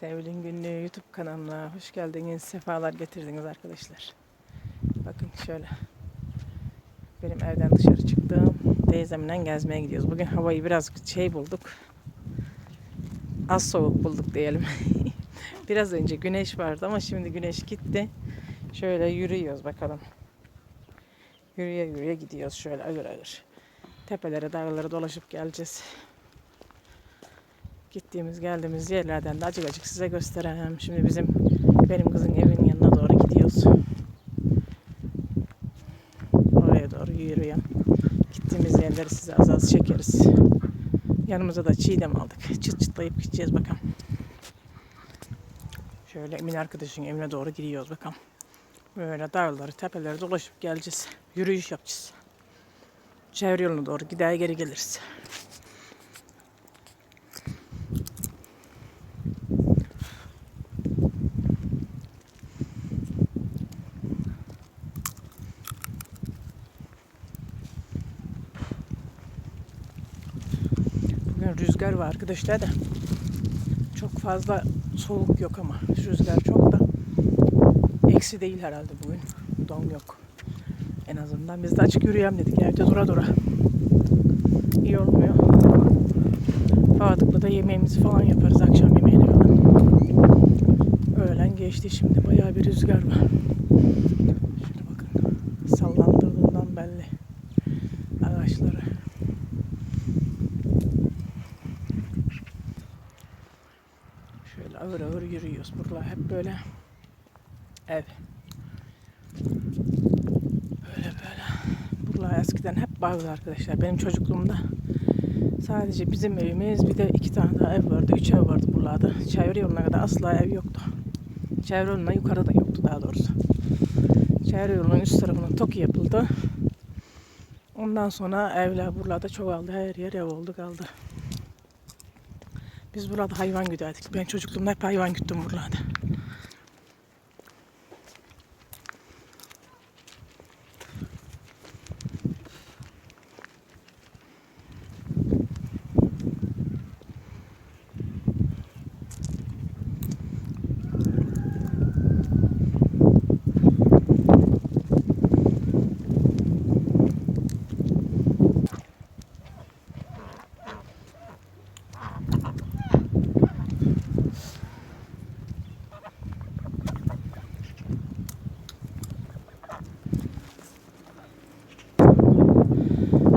Sevgilin Günlüğü YouTube kanalına hoş geldiniz, sefalar getirdiniz arkadaşlar. Bakın şöyle. Benim evden dışarı çıktım. Teyzemle gezmeye gidiyoruz. Bugün havayı biraz şey bulduk. Az soğuk bulduk diyelim. biraz önce güneş vardı ama şimdi güneş gitti. Şöyle yürüyoruz bakalım. Yürüye yürüye gidiyoruz şöyle ağır ağır. Tepelere, dağlara dolaşıp geleceğiz. Gittiğimiz geldiğimiz yerlerden de acık acık size göstereyim. Şimdi bizim benim kızın evinin yanına doğru gidiyoruz. Oraya doğru yürüyorum. Gittiğimiz yerleri size az az çekeriz. Yanımıza da çiğdem aldık. Çıt çıtlayıp gideceğiz bakalım. Şöyle Emin arkadaşın evine doğru gidiyoruz bakalım. Böyle dağları, tepeleri dolaşıp geleceğiz. Yürüyüş yapacağız. Çevre yoluna doğru gider geri geliriz. Bugün rüzgar var arkadaşlar da. Çok fazla soğuk yok ama rüzgar çok da eksi değil herhalde bugün. Don yok. En azından biz de açık yürüyelim dedik evde dura dura. İyi olmuyor. Fadıkla da yemeğimizi falan yaparız akşam yemeğini falan. Öğlen geçti şimdi bayağı bir rüzgar var. Şöyle bakın sallandırdığından belli ağaçları. Şöyle ağır ağır yürüyoruz. Buralar hep böyle ev. Böyle böyle. Buralar eskiden hep bağlı arkadaşlar. Benim çocukluğumda sadece bizim evimiz bir de iki tane daha ev vardı. Üç ev vardı buralarda. Çevre yoluna kadar asla ev yoktu. Çevre yoluna yukarıda yoktu daha doğrusu. Çevre yolunun üst tarafına TOKİ yapıldı. Ondan sonra evler buralarda çoğaldı. Her yer ev oldu kaldı. Biz burada hayvan güderdik. Ben çocukluğumda hep hayvan güttüm buralarda.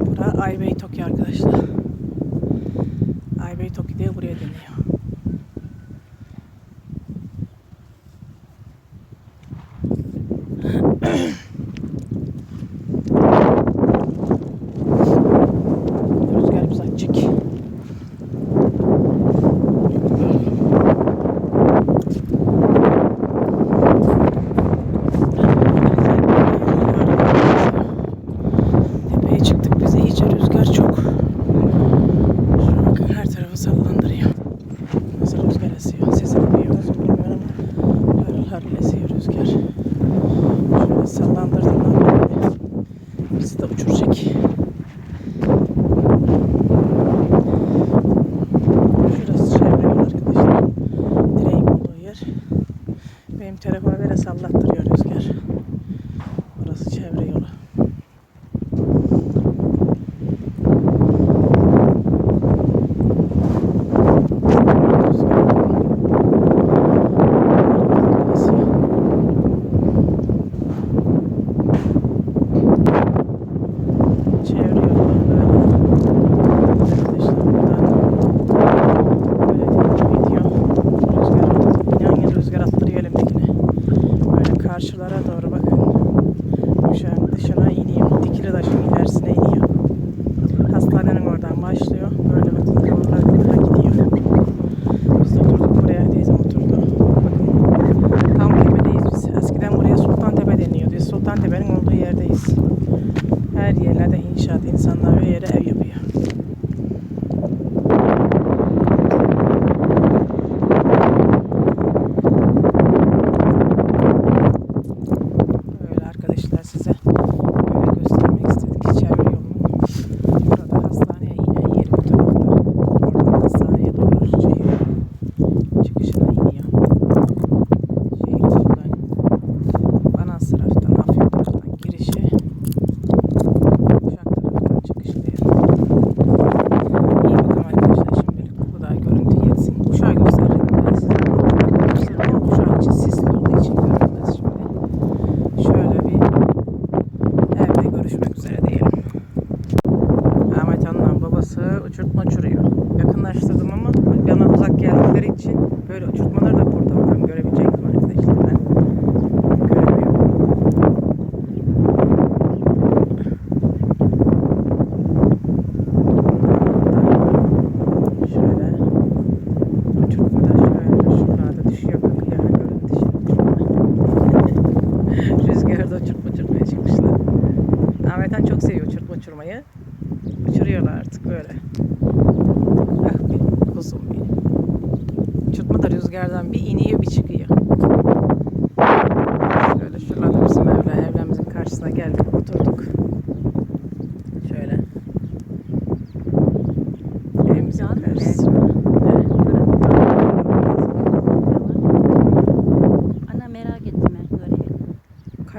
Bura Aybey Toki arkadaşlar. Aybey Toki diye buraya deniyor.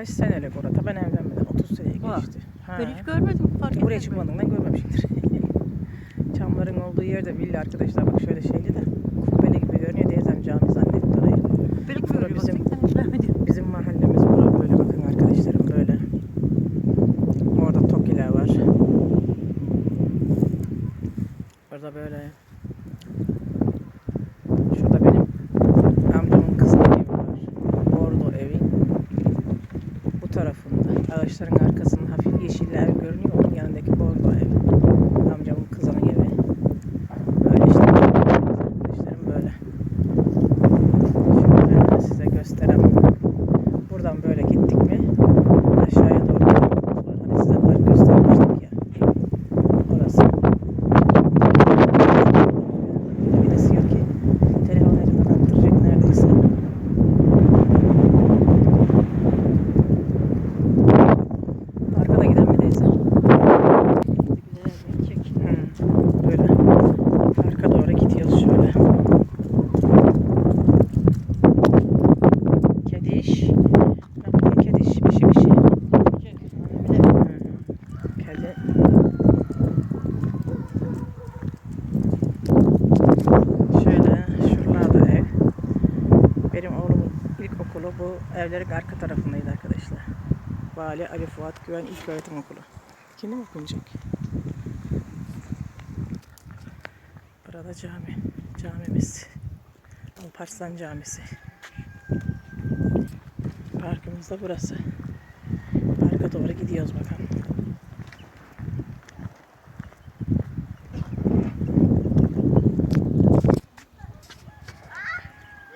25 senelik orada. Ben evlenmeden 30 seneyi geçti. Ben hiç görmedim. Fark Buraya çıkmadığında görmemişimdir. Çamların olduğu yerde villa arkadaşlar bak şöyle şeydi de kubbeli gibi görünüyor. Teyzem cami zannetti orayı. Kubbeli gibi. Bizim, bizim mahallemiz bura böyle bakın arkadaşlarım böyle. Orada tokiler var. Orada böyle Arkasında hafif yeşiller görünüyor. Onun yanındaki bordo evi. Amcamın kızının evi. Böyle işte. Arkadaşlarım böyle. Şöyle size göstereyim. Buradan böyle gittik mi aşağıya doğru parkımız var. Hani size park göstermiştik ya. Orası. Birisi yok ki. Telefon elinden attıracak neredeyse. Arkada giden mi teyze? Güzel bir çek. Hı, Böyle. Arka doğru gidiyoruz şöyle. Kediş. Bak, Kediş. Bir şey bir şey. Çek. Hı, Kedi. Şöyle şuralarda ev. Benim oğlumun ilkokulu bu evlerin arka tarafındaydı arkadaşlar. Vali Ali Fuat Güven İlköğretim Okulu. Kendi mi okunacak? Burada cami. Camimiz. Alparslan Camisi. Parkımız da burası. Parka doğru gidiyoruz bakalım.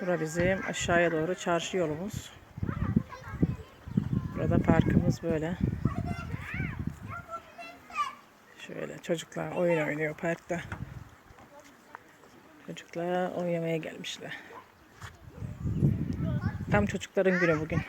Bura bizim aşağıya doğru çarşı yolumuz. Parkımız böyle. Şöyle çocuklar oyun oynuyor parkta. Çocuklar oynamaya gelmişler. Tam çocukların günü bugün.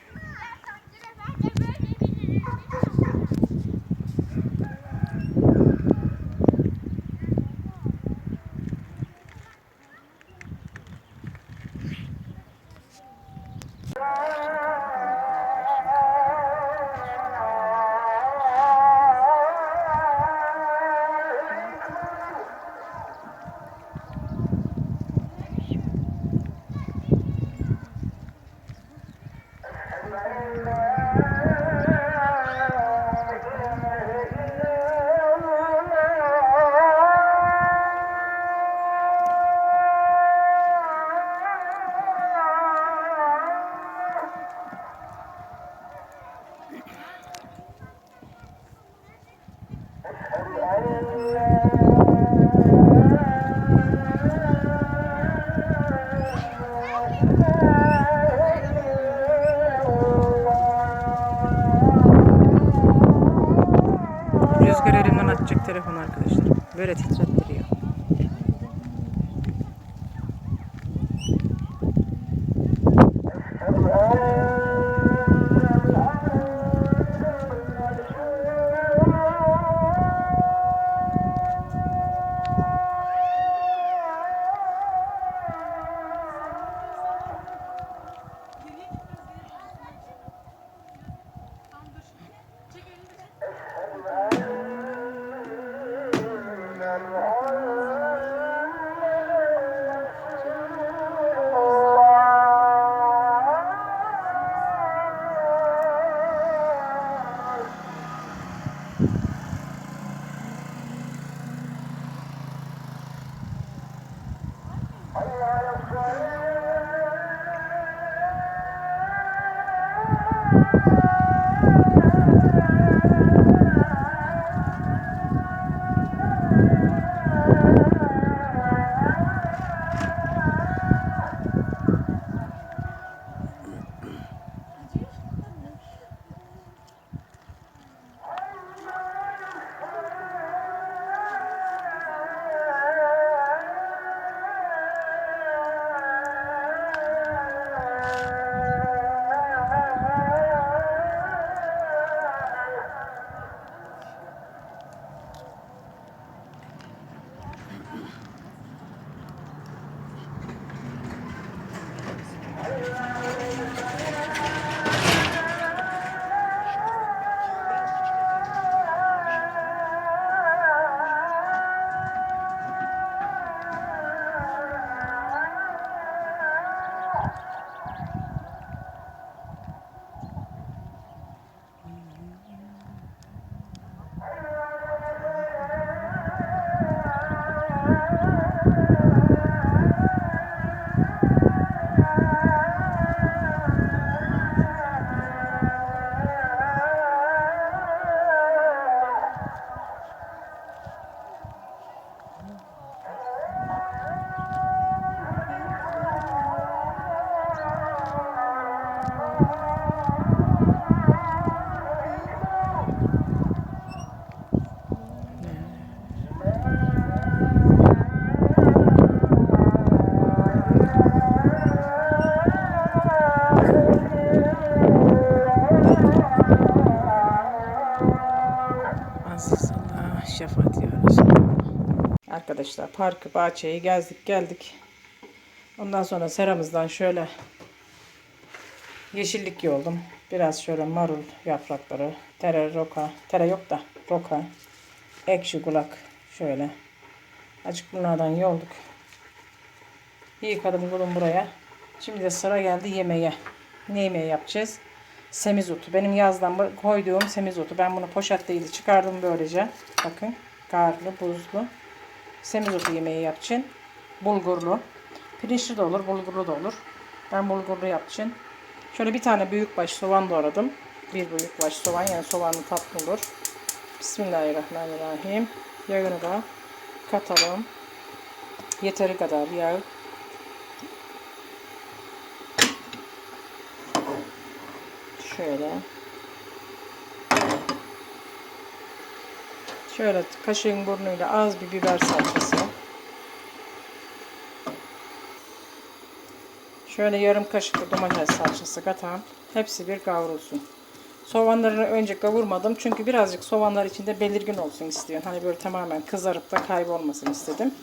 Arkadaşlar parkı bahçeyi gezdik geldik. Ondan sonra seramızdan şöyle yeşillik yoldum. Biraz şöyle marul yaprakları, tere roka, tere yok da roka, ekşi kulak şöyle. Açık bunlardan yolduk. Yıkadım bulun buraya. Şimdi de sıra geldi yemeğe. Ne yemeği yapacağız? Semizotu. Benim yazdan koyduğum semizotu. Ben bunu poşetteydi. Çıkardım böylece. Bakın. Karlı, buzlu. Semizotu yemeği yapacağım. Bulgurlu. Pirinçli de olur, bulgurlu da olur. Ben bulgurlu yapacağım. Şöyle bir tane büyük baş soğan doğradım. Bir büyük baş soğan yani soğanlı tatlı olur. Bismillahirrahmanirrahim. Yağını da katalım. Yeteri kadar yağ. Şöyle. Şöyle kaşığın burnuyla az bir biber salçası. Şöyle yarım kaşık domates salçası katalım. Hepsi bir kavrulsun. Soğanlarını önce kavurmadım çünkü birazcık soğanlar içinde belirgin olsun istiyorum. Hani böyle tamamen kızarıp da kaybolmasın istedim.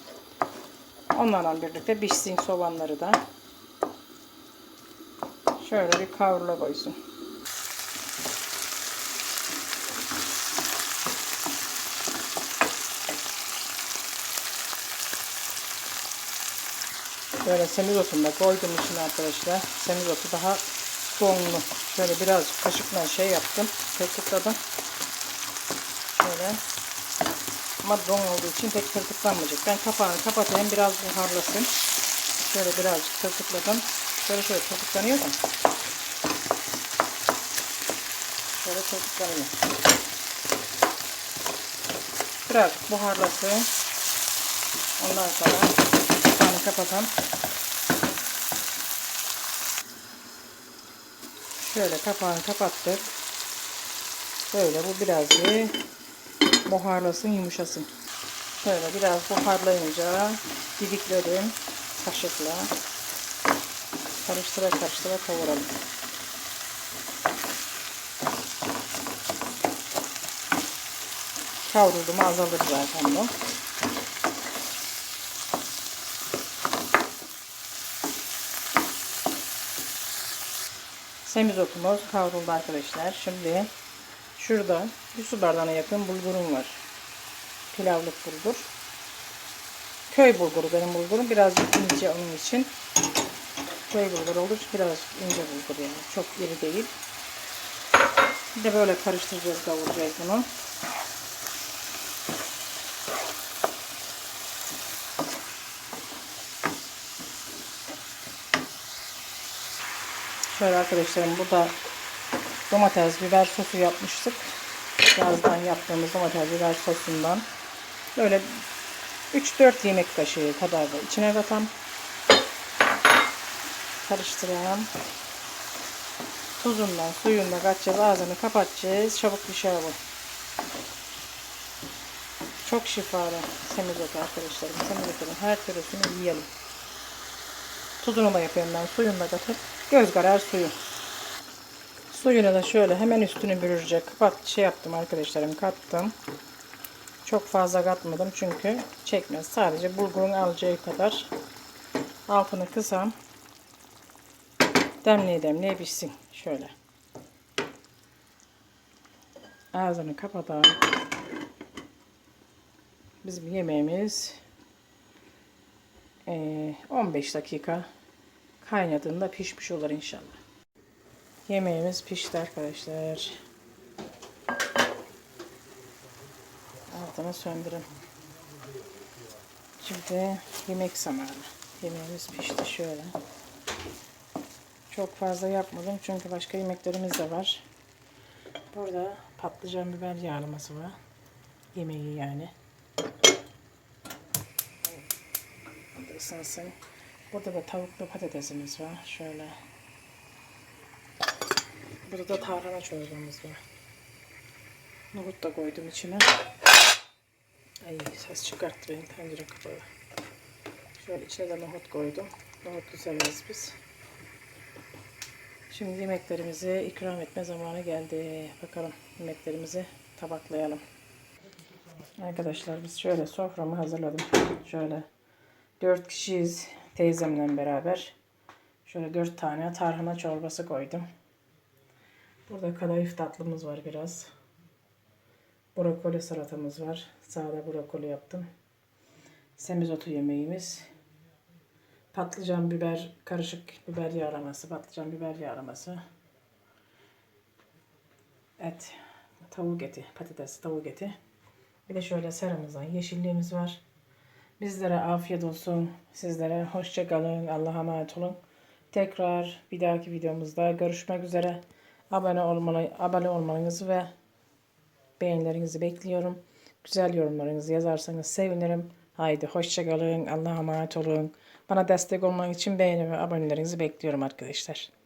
Onlarla birlikte pişsin soğanları da. Şöyle bir kavrula koysun. Böyle semizotunu da koydum içine arkadaşlar. Semizotu daha donlu. Şöyle birazcık kaşıkla şey yaptım. Tırtıkladım. Şöyle. Ama don olduğu için pek tırtıklanmayacak. Ben kapağını kapatayım. Biraz buharlasın. Şöyle birazcık tırtıkladım. Şöyle şöyle tırtıklanıyor da. Şöyle tırtıklanıyor. Birazcık buharlasın. Ondan sonra kapağını kapatalım. Şöyle kapağını kapattık. Böyle bu biraz bir buharlasın yumuşasın. Şöyle biraz buharlayınca didikledim kaşıkla. Karıştıra karıştıra kavuralım. Kavruldu mu azalır zaten bu. Semizotumuz kavruldu arkadaşlar. Şimdi şurada bir su bardağına yakın bulgurum var. Pilavlık bulgur. Köy bulguru benim bulgurum. Birazcık ince onun için. Köy bulguru olur. Birazcık ince bulgur yani. Çok iri değil. Bir de böyle karıştıracağız kavuracağız bunu. Şöyle arkadaşlarım burada domates, biber sosu yapmıştık. Yazdan yaptığımız domates, biber sosundan böyle 3-4 yemek kaşığı kadar da içine katam. Karıştıralım. Tuzundan, suyundan katacağız. Ağzını kapatacağız. Çabuk dışarı bu. Çok şifalı semizot arkadaşlarım. Semizotun her türlüsünü yiyelim. Tuzunu da yapıyorum ben. Suyunu da göz karar suyu. Suyunu da şöyle hemen üstünü bürürecek. Kapat şey yaptım arkadaşlarım kattım. Çok fazla katmadım çünkü çekmez. Sadece bulgurun alacağı kadar altını kısam demleye demleye pişsin. Şöyle. Ağzını kapatalım. Bizim yemeğimiz eee, 15 dakika kaynadığında pişmiş olur inşallah. Yemeğimiz pişti arkadaşlar. Altını söndürün. Şimdi yemek zamanı. Yemeğimiz pişti şöyle. Çok fazla yapmadım çünkü başka yemeklerimiz de var. Burada patlıcan biber yağlaması var. Yemeği yani. Burada ısınsın. Burada da tavuklu patatesimiz var. Şöyle. Burada da tarhana çorbamız var. Nohut da koydum içine. Ay ses çıkarttı benim tencere kapalı. Şöyle içine de nohut koydum. Nohutlu severiz biz. Şimdi yemeklerimizi ikram etme zamanı geldi. Bakalım yemeklerimizi tabaklayalım. Arkadaşlar biz şöyle soframı hazırladım. Şöyle dört kişiyiz teyzemle beraber. Şöyle dört tane tarhana çorbası koydum. Burada kadayıf tatlımız var biraz. Brokoli salatamız var. Sade brokoli yaptım. Semizotu yemeğimiz. Patlıcan biber, karışık biber yağlaması, patlıcan biber yağlaması. Et, tavuk eti, patates tavuk eti. Bir de şöyle seramızdan yeşilliğimiz var. Bizlere afiyet olsun. Sizlere hoşça kalın. Allah'a emanet olun. Tekrar bir dahaki videomuzda görüşmek üzere. Abone olmayı, abone olmanızı ve beğenilerinizi bekliyorum. Güzel yorumlarınızı yazarsanız sevinirim. Haydi hoşça kalın. Allah'a emanet olun. Bana destek olmak için beğeni ve abonelerinizi bekliyorum arkadaşlar.